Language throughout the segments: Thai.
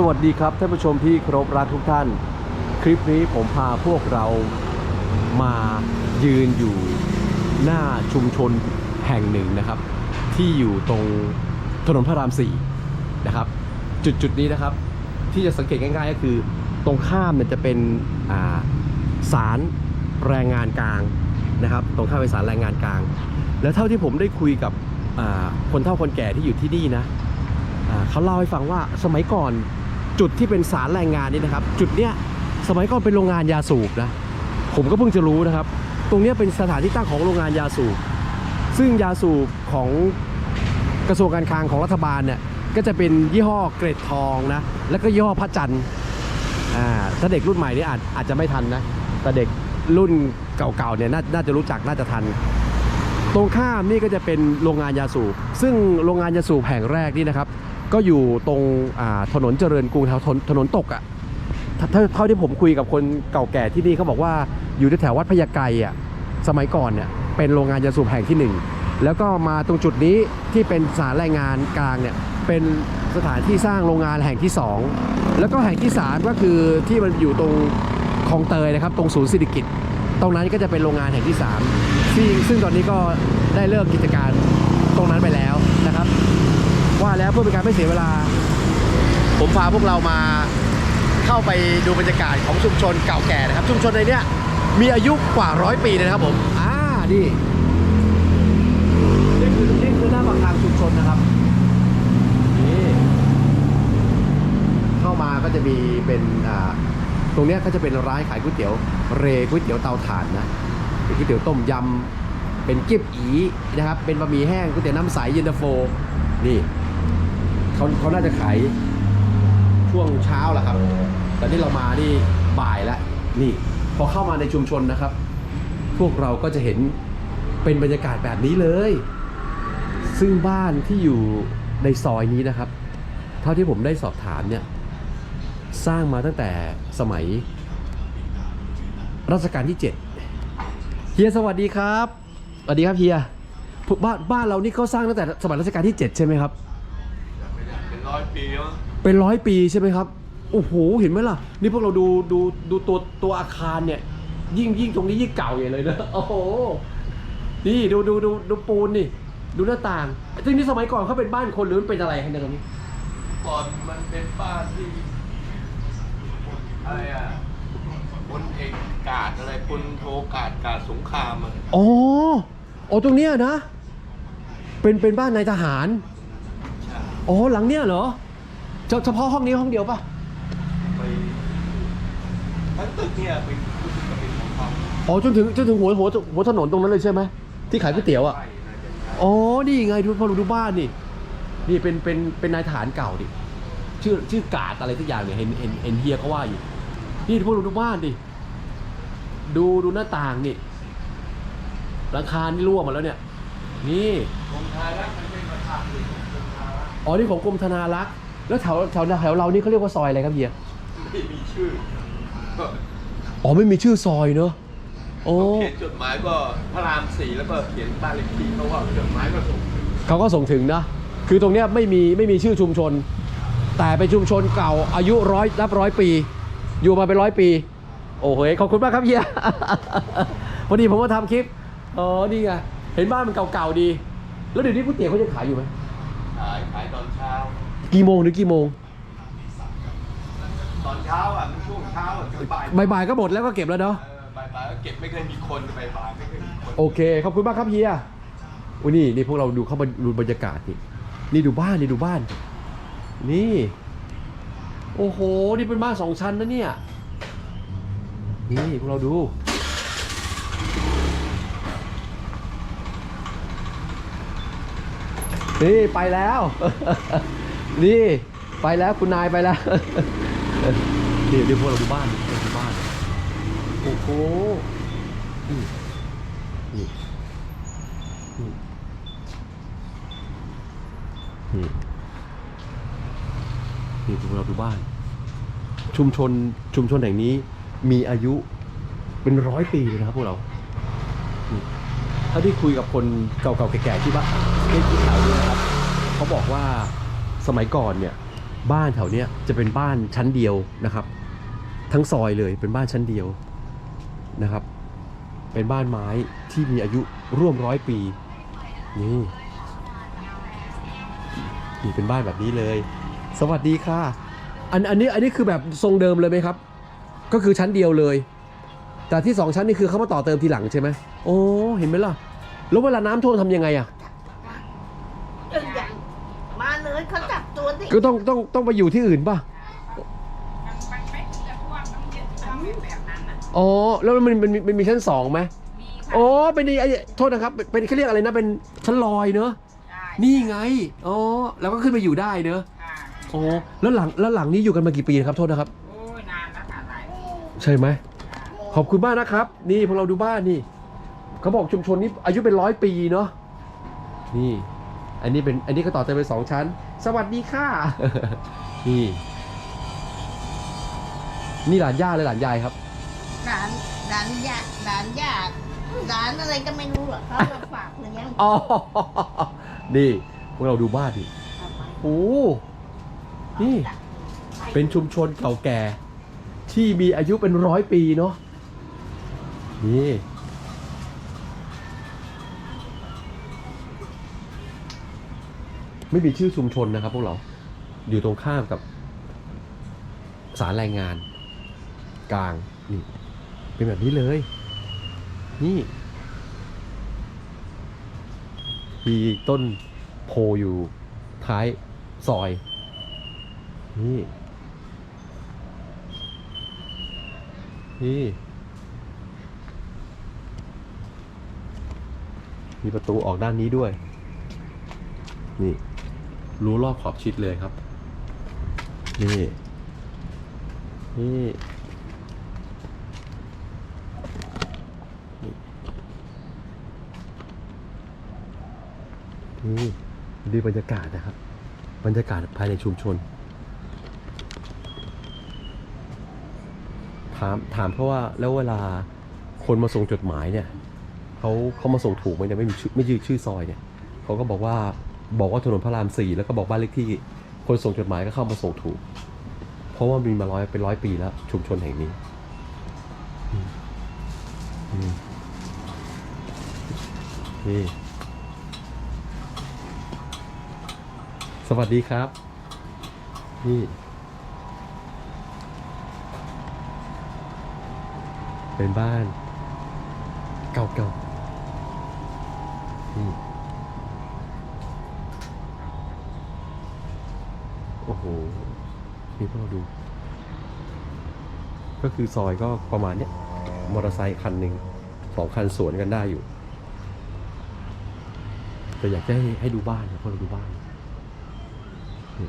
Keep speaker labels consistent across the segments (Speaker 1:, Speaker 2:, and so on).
Speaker 1: สวัสดีครับท่านผู้ชมที่ครพรักทุกท่าน คลิปนี้ผมพาพวกเรามายืนอยู่หน้าชุมชนแห่งหนึ่งนะครับ ที่อยู่ตรงถนนพระรามสี่นะครับ จุดจุดๆนี้นะครับ ที่จะสังเกตง่าย ๆ ก็คือ ตรงข้ามเนี่ยจะเป็นอ่าศาลแรงงานกลางนะครับ ตรงข้ามเป็นศาลแรงงานกลาง แล้วเท่าที่ผมได้คุยกับคนเฒ่าคนแก่ที่อยู่ที่นี่นะเขาเล่าให้ฟังว่าสมัยก่อน จุดที่เป็นสารแรงงานนี่นะครับ จุดเนี้ยสมัยก่อนเป็นโรงงานยาสูบนะผมก็เพิ่งจะรู้นะครับ ตรงเนี้ยเป็นสถานที่ตั้งของโรงงานยาสูบ ซึ่งยาสูบของกระทรวงการคลังของรัฐบาลเนี่ยก็จะเป็นยี่ห้อเกรดทองนะแล้วก็ยี่ห้อพระจันทร์อ่าถ้าเด็กรุ่นใหม่นี่อาจอาจจะไม่ทันนะแต่เด็กรุ่นเก่าๆเนี่ยนน่าจะรู้จักน่าจะทัน ตรงข้ามนี่ก็จะเป็นโรงงานยาสูบซึ่งโรงงานยาสูบแห่งแรกนี่นะครับ ก็อยู่ตรงถนนเจริญกรุงแถวถนนถนนตกอะ่ะเท่าที่ผมคุยกับคนเก่าแก่ที่นี่เขาบอกว่าอยู่แถววัดพญาไกอะสมัยก่อนเนี่ยเป็นโรงงานยาสูบแห่งที่หนึ่งแล้วก็มาตรงจุดนี้ที่เป็นสถานแรงงานกลางเนี่ยเป็นสถานที่สร้างโรงงานแห่งที่สองแล้วก็แห่งที่สามก็คือที่มันอยู่ตรงคลองเตยนะครับ ตรงศูนย์เศรษฐกิจตรงนั้นก็จะเป็นโรงงานแห่งที่3ซึ่งซึ่งตอนนี้ก็ได้เลิกกิจการตรงนั้นไปแล้วนะครับ ว่าแล้วเพื่อเป็นการไม่เสียเวลา ผมพาพวกเรามาเข้าไปดูบรรยากาศของชุมชนเก่าแก่นะครับ ชุมชนในเนี้ยมีอายุกว่าร้อยปีเลยนะครับผมอ่านี่นี่คือนี่คือหน้าปากทางชุมชนนะครับนี่เข้ามาก็จะมีเป็นอ่าตรงเนี้ยก็จะเป็นร้านขายก๋วยเตี๋ยวเรก๋วยเตี๋ยวเตาถ่านนะเป็นก๋วยเตี๋ยวต้มยำเป็นกิ๊บอีนะครับ เป็นบะหมี่แห้งก๋วยเตี๋ยวน้ำใสเย็นตาโฟ นี่ เขาเขาน่าจะขายช่วงเช้าแหละครับ แต่ที่เรามานี่บ่ายแล้วนี่ พอเข้ามาในชุมชนนะครับ พวกเราก็จะเห็นเป็นบรรยากาศแบบนี้เลย ซึ่งบ้านที่อยู่ในซอยนี้นะครับ เท่าที่ผมได้สอบถามเนี่ย สร้างมาตั้งแต่สมัย รัชกาลที่ 7 เฮียสวัสดีครับ สวัสดีครับเฮียพวกบ้านบ้านเรานี่เขาสร้างตั้งแต่สมัยรัชกาลที่ 7 ใช่ไหมครับ
Speaker 2: เป็น ร้อยปีแล้ว
Speaker 1: เป็นร้อยปีใช่ไหมครับ โอ้โห เห็นไหมล่ะ นี่พวกเราดูดูดูตัวตัวอาคารเนี่ย ยิ่งยิ่งตรงนี้ยิ่งเก่าอย่างเลยนะ โอ้โห นี่ดูดูดูดูปูนนี่ ดูหน้าต่างซึ่งนี่สมัยก่อนเขาเป็นบ้านคนหรือมันเป็นอะไรกันเนี่ยตรงนี้
Speaker 2: ก่อนมันเป็นบ้านที่อะไรอะพลเอกกาดอะไรพลโทกาดกาดสงครามอะ
Speaker 1: อ๋อ อ๋อตรงเนี้ยนะ เป็นเป็นบ้านนายทหาร
Speaker 2: ใช่
Speaker 1: อ๋อหลังเนี้ยเหรอเฉเฉพาะห้องนี้ห้องเดียวปะ
Speaker 2: ไปทั้งตึกเนี่ยเป็นรู้สึกจะเป็นของเขา
Speaker 1: อ๋อจนถึงจนถึงหัวหัวหัวถนนตรงนั้นเลยใช่ไหมที่ขายก๋วยเตี๋ยวอะ
Speaker 2: ใช่น่าจะใช่
Speaker 1: อ๋อนี่ไงดูพอดูบ้านนี่ นี่เป็นเป็นเป็นนายทหารเก่าดิชื่อชื่อกาดอะไรทุกอย่างเนี่ยเห็นเห็นเห็นเฮียเขาว่าอยู่ นี่พวกเราดูบ้านดิดูดูหน้าต่างนี่หลังคานี่รั่วหมดแล้วเนี่ย นี่
Speaker 2: กรมทารักษ์มันเป็นประธานเลยกรมทารักษ์
Speaker 1: อ๋อนี่ของกรมธนารักษ์ แล้วแถวแถวแถวเรานี่เขาเรียกว่าซอยอะไรครับเฮีย
Speaker 2: ไม่มีชื่อ
Speaker 1: อ๋อไม่มีชื่อซอยเนอะโอ้
Speaker 2: เขียนจดหมายก็พระรามสี่แล้วก็เขียนบ้านเลขที่เขาว่าจดหมายก็ส่งถึง
Speaker 1: เขาก็ส่งถึงนะ คือตรงเนี้ยไม่มีไม่มีชื่อชุมชน แต่เป็นชุมชนเก่าอายุร้อยนับร้อยปี อยู่มาเป็นร้อยปี โอ้โหขอบคุณมากครับเฮียพอดีผมมาทำคลิปอ๋อนี่ไงเห็นบ้านมันเก่าๆดี แล้วเดี๋ยวนี้ก๋วยเตี๋ยวเขาจะขายอยู่ไหม
Speaker 2: ขายขายตอนเช้า
Speaker 1: กี่โมงถึงกี่โมง
Speaker 2: ตอนเช้าอะมันช่วงเช้าอะถึงบ่าย
Speaker 1: บ่ายๆก็หมดแล้วก็เก็บแล้วเนาะ
Speaker 2: เออบ่ายๆก็เก็บไม่เคยมีคนบ่ายๆไม่เคยมีคน
Speaker 1: โอเค ขอบคุณมากครับเฮียอุ้ยนี่นี่พวกเราดูเข้ามาดูบรรยากาศนี่นี่ดูบ้านนี่ดูบ้าน นี่ โอ้โห นี่เป็นบ้านสองชั้นนะเนี่ย นี่พวกเราดู นี่ไปแล้ว นี่ไปแล้วคุณนายไปแล้วนี่เดี๋ยวพวกเราดูบ้านดูบ้าน โอ้โหนี่นี่นี่นี่นี่พวกเราดูบ้าน ชุมชนชุมชนแห่งนี้มีอายุเป็นร้อยปีเลยนะครับพวกเรานี่ ถ้าที่คุยกับคนเก่าๆแก่ๆที่บ้านที่ที่แถวนี้นะครับเขาบอกว่าสมัยก่อนเนี่ยบ้านแถวเนี้ยจะเป็นบ้านชั้นเดียวนะครับ ทั้งซอยเลยเป็นบ้านชั้นเดียวนะครับ เป็นบ้านไม้ที่มีอายุร่วมร้อยปีนี่นี่เป็นบ้านแบบนี้เลย สวัสดีค่ะ อันอันนี้อันนี้คือแบบทรงเดิมเลยไหมครับ ก็คือชั้นเดียวเลย แต่ที่สองชั้นนี่คือเขามาต่อเติมทีหลังใช่ไหมโอ้เห็นไหมล่ะ แล้วเวลาน้ำท่วมทำยังไงอะ
Speaker 3: อย่างอย่างมาเลยเขาจับตัวสิ
Speaker 1: ก็ต้องต้องต้องไปอยู่ที่อื่นป่ะ
Speaker 4: มันมันไม่จะท่วมต้องยึดต้องเป็นแบบนั้นอะ
Speaker 1: อ๋อแล้วมันมันมีมันมีชั้นสองไหม
Speaker 4: มีค่ะ
Speaker 1: อ๋อเป็นไอ้ไอ้โทษนะครับ เป็นเขาเรียกอะไรนะเป็นชั้นลอยเนอะ
Speaker 4: ได้
Speaker 1: นี่ไงอ๋อแล้วก็ขึ้นไปอยู่ได้เนอะ
Speaker 4: ค่ะ
Speaker 1: อ๋อแล้วหลังแล้วหลังนี้อยู่กันมากี่ปีครับโทษนะครับ
Speaker 4: โอ้ยนานแล้วค่ะหลายปี
Speaker 1: ใช่ไหมข อบคุณมากนะครับ นี่พวกเราดูบ้านนี่เขาบอกชุมชนนี้อายุเป็นร้อยปีเนาะนี่ อันนี้เป็นอันนี้ก็ต่อเติมเป็นสองชั้น สวัสดีค่ะนี่นี่หลานย่าเลยหลานยายครับ
Speaker 3: หลานหลานญาติหลานญาติหลานอะไรก็ไม่รู้อะเขามาฝากเลี้ยง
Speaker 1: อ๋อ นี่พวกเราดูบ้านดิ
Speaker 3: ทำไม
Speaker 1: โอ้นี่ เป็นชุมชนเก่าแก่ ที่มีอายุเป็นร้อยปีเนาะ นี่ไม่มีชื่อชุมชนนะครับพวกเรา อยู่ตรงข้ามกับสารแรงงาน กลางนี่เป็นแบบนี้เลย นี่ มีต้นโพอยู่ท้ายซอย นี่ นี่ มีประตูออกด้านนี้ด้วย นี่รู้รอบขอบชิดเลยครับ นี่นี่นี่ดูบรรยากาศนะครับ บรรยากาศภายในชุมชน ถามถามเพราะว่าแล้วเวลาคนมาส่งจดหมายเนี่ย เขาเขามาส่งถูกไหมเนี่ยไม่มีชื่อไม่ยืดชื่อซอยเนี่ยเขาก็บอกว่าบอกว่าถนนพระรามสี่แล้วก็บอกบ้านเลขที่คนส่งจดหมายก็เข้ามาส่งถูก เพราะว่ามีมาร้อยเป็นร้อยปีแล้ว ชุมชนแห่งนี้นี่สวัสดีครับ นี่เป็นบ้านเก่าๆ นี่ โอ้โหนี่พวกเราดู ก็คือซอยก็ประมาณเนี้ย มอเตอร์ไซค์คันหนึ่งสองคันสวนกันได้อยู่ แต่อยากจะให้ให้ดูบ้านนะพวกเราดูบ้าน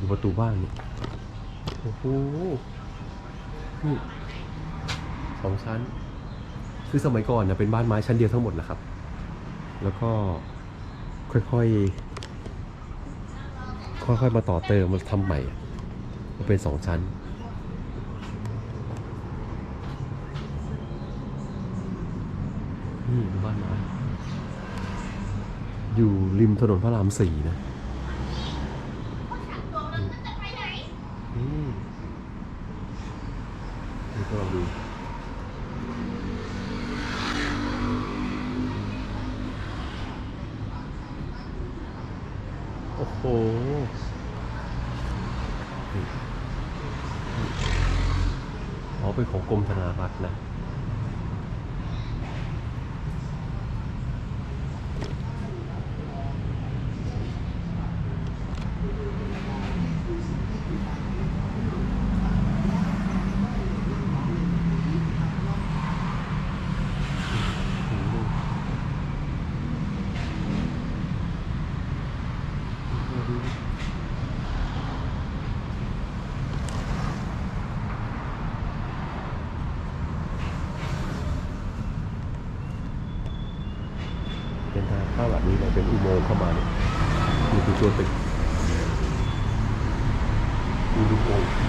Speaker 1: ดูประตูบ้านนี่โอ้โหนี่สองชั้น คือสมัยก่อนนะเป็นบ้านไม้ชั้นเดียวทั้งหมดนะครับ แล้วก็ ค่อยๆ ค่อยๆ มาต่อเติมมาทำใหม่อะมาเป็นสองชั้น นี่บ้านไม้อยู่ริมถนนพระรามสี่นะอืมนี่ก็ลองดู โอ้โหนี่ อ๋อเป็นของกรมธนารักษ์นะ เป็นทางเข้าแบบนี้เลยเป็นอุโมงค์เข้ามาเนี่ยนี่คือชวนตึก ดูดูโงค์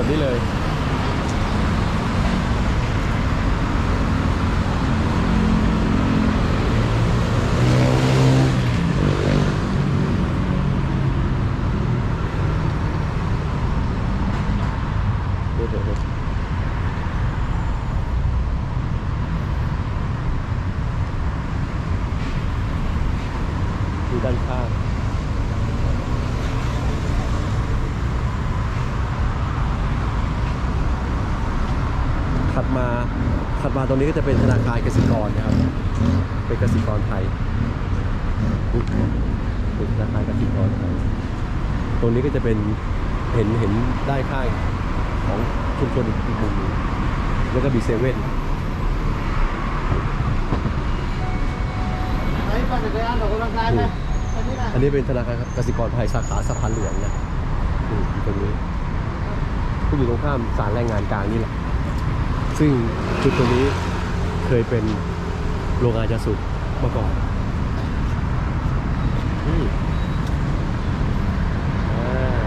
Speaker 1: แบบนี้เลย ดูด้านข้างถัดมาถัดมาตรงนี้ก็จะเป็นธนาคารกสิกรนะครับ เป็นกสิกรไทยธนาคารกสิกรไทย ตรงนี้ก็จะเป็นเห็นเห็นได้ข้าง ของชุมชนอีกมุมหนึงแล้วก็มีเซเว่น
Speaker 2: ไปปั่นจักรยานออกกำลังกายไหมอันนี้นะ
Speaker 1: อันนี้เป็นธนาคารกสิกรไทยสาขาสะพานหลวงนะนี่อยู่ตรงนี้ก็อยู่ตรงข้ามศาลแรงงานกลางนี่แหละ ซึ่งจุดตรงนี้เคยเป็นโรงงานยาสูบเมื่อก่อนนี่อ่า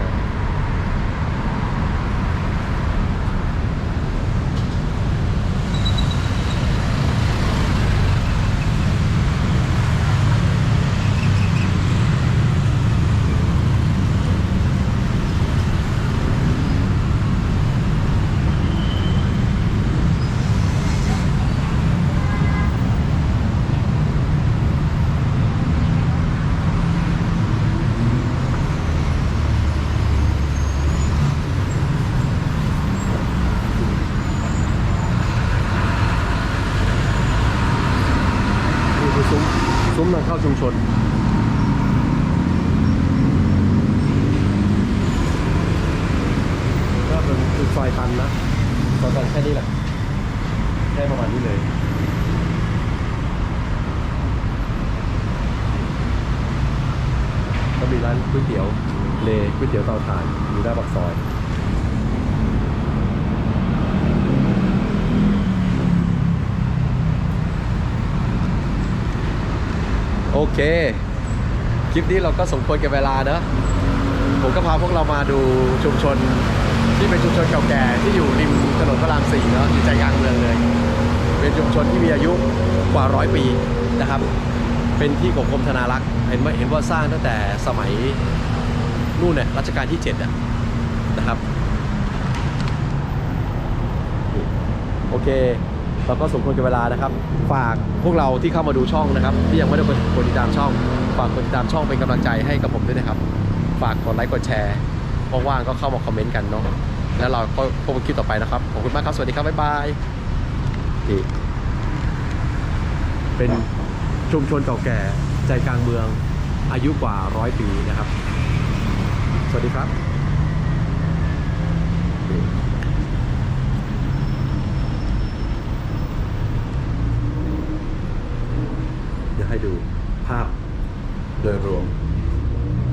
Speaker 1: นี่คือซุ้มซุ้มทางเข้าชุมชน ก็เป็น คือซอยตันนะซอยตันแค่นี้แหละแค่ประมาณนี้เลยก็มีร้านก๋วยเตี๋ยวเลก๋วยเตี๋ยวเตาถ่านอยู่หน้าปากซอยโอเค คลิปนี้เราก็สมควรกับเวลาเนอะผมก็พาพวกเรามาดูชุมชน ที่เป็นชุมชนเก่าแก่ที่อยู่ริมถนนพระรามสี่เนอะอยู่ใจกลางเมืองเลย เป็นชุมชนที่มีอายุกว่าร้อยปีนะครับ เป็นที่ของกรมธนารักษ์เห็นไหมเห็นว่าสร้างตั้งแต่สมัยนู่นเนี่ยรัชกาลที่เจ็ดอะนะครับโอเคเราก็สมควรกับเวลานะครับ ฝากพวกเราที่เข้ามาดูช่องนะครับ ที่ยังไม่ได้กดติดตามช่อง ฝากกดติดตามช่องเป็นกำลังใจให้กับผมด้วยนะครับ ฝากกดไลค์กดแชร์ ว่างๆก็เข้ามาคอมเมนต์กันเนาะแล้วเราก็พบกันคลิปต่อไปนะครับ ขอบคุณมากครับ สวัสดีครับ บ๊ายบายนี่เป็นชุมชนเก่าแก่ใจกลางเมืองอายุกว่าร้อยปีนะครับ สวัสดีครับเดี๋ยวให้ดูภาพโดยรวม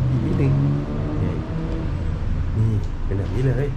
Speaker 1: อีกนิดนึงนี่นี่เป็นแบบนี้ เลย